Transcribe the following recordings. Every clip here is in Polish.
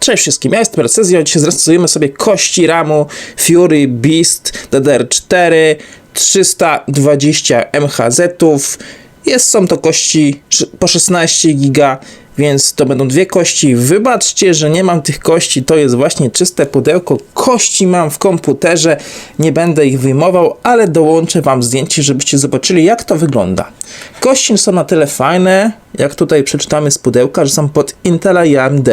Cześć wszystkim, ja jestem Recezjo, dzisiaj zrestujemy sobie kości RAMu Fury Beast DDR4 320 MHz-ów. Jest, są to kości po 16 giga, więc to będą dwie kości. Wybaczcie, że nie mam tych kości, to jest właśnie czyste pudełko. Kości mam w komputerze, nie będę ich wyjmował, ale dołączę wam zdjęcie, żebyście zobaczyli jak to wygląda. Kości są na tyle fajne, jak tutaj przeczytamy z pudełka, że są pod Intela i AMD.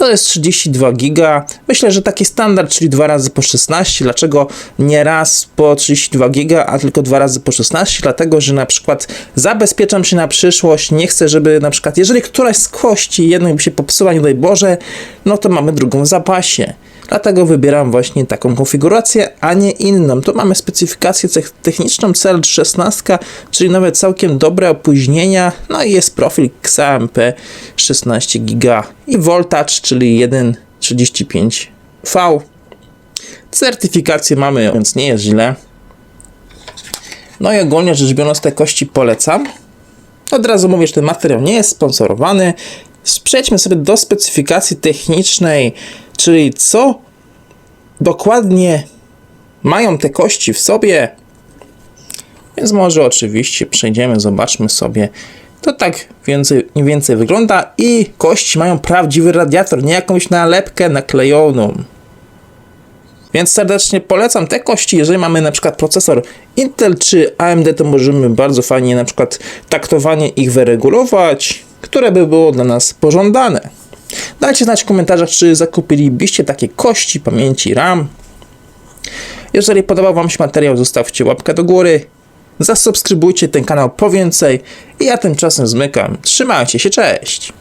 To jest 32 giga. Myślę, że taki standard, czyli dwa razy po 16. Dlaczego nie raz po 32 giga, a tylko dwa razy po 16? Dlatego, że na przykład zabezpieczam się na przyszłość. Nie chcę, żeby na przykład, jeżeli któraś z kości jednej by się popsuła, nie daj Boże, no to mamy drugą w zapasie. Dlatego wybieram właśnie taką konfigurację, a nie inną. Tu mamy specyfikację techniczną CL16, czyli nawet całkiem dobre opóźnienia. No i jest profil XAMP 16 giga i voltage, czyli 1.35V. Certyfikację mamy, więc nie jest źle. No i ogólnie rzecz biorąc te kości polecam. Od razu mówię, że ten materiał nie jest sponsorowany. Przejdźmy sobie do specyfikacji technicznej, czyli co dokładnie mają te kości w sobie. Więc może oczywiście przejdziemy, zobaczmy sobie. To tak więcej, mniej więcej wygląda i kości mają prawdziwy radiator, nie jakąś nalepkę naklejoną. Więc serdecznie polecam te kości, jeżeli mamy na przykład procesor Intel czy AMD, to możemy bardzo fajnie na przykład taktowanie ich wyregulować, które by było dla nas pożądane. Dajcie znać w komentarzach, czy zakupilibyście takie kości pamięci RAM. Jeżeli podobał Wam się materiał, zostawcie łapkę do góry, zasubskrybujcie ten kanał po więcej i ja tymczasem zmykam. Trzymajcie się, cześć!